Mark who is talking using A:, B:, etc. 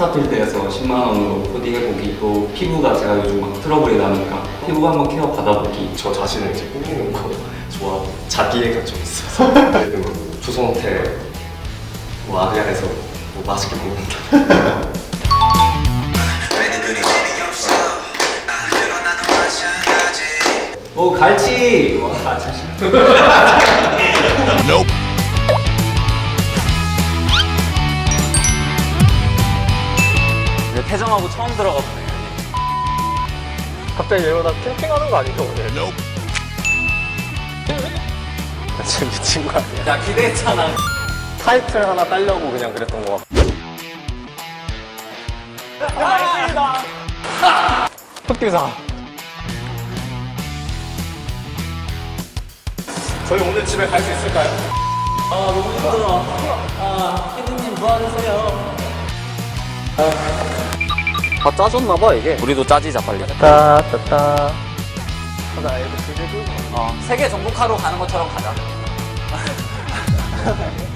A: 스타필드에서 10만 원으로 코딩해보기 또 피부가 제가 요즘 막 트러블이 나니까 피부 한번 케어 받아보기.
B: 저 자신을 이제 꾸미는 거 좋아하고 자기애가 좀 있어서 들어 주선호텔 뭐 아리아에서 뭐 맛있게 먹는다.
A: 오 갈치! 와 자신
C: 태정하고 처음 들어가 보네.
B: 갑자기 얘가 나 캠핑하는 거 아닌가 오늘 나 지금 미친 거 아니야
C: 야 기대했잖아.
B: 타이틀 하나 따려고 그냥 그랬던 거 같아 흑기사 저희 오늘 집에 갈 수 있을까요?
C: 아 너무 힘들어. 아 피디님 도와주세요.
B: 다 짜졌나봐 이게
C: 우리도 짜지자 빨리.
B: 따따따
C: 어 세계 정복하러 가는 것처럼 가자.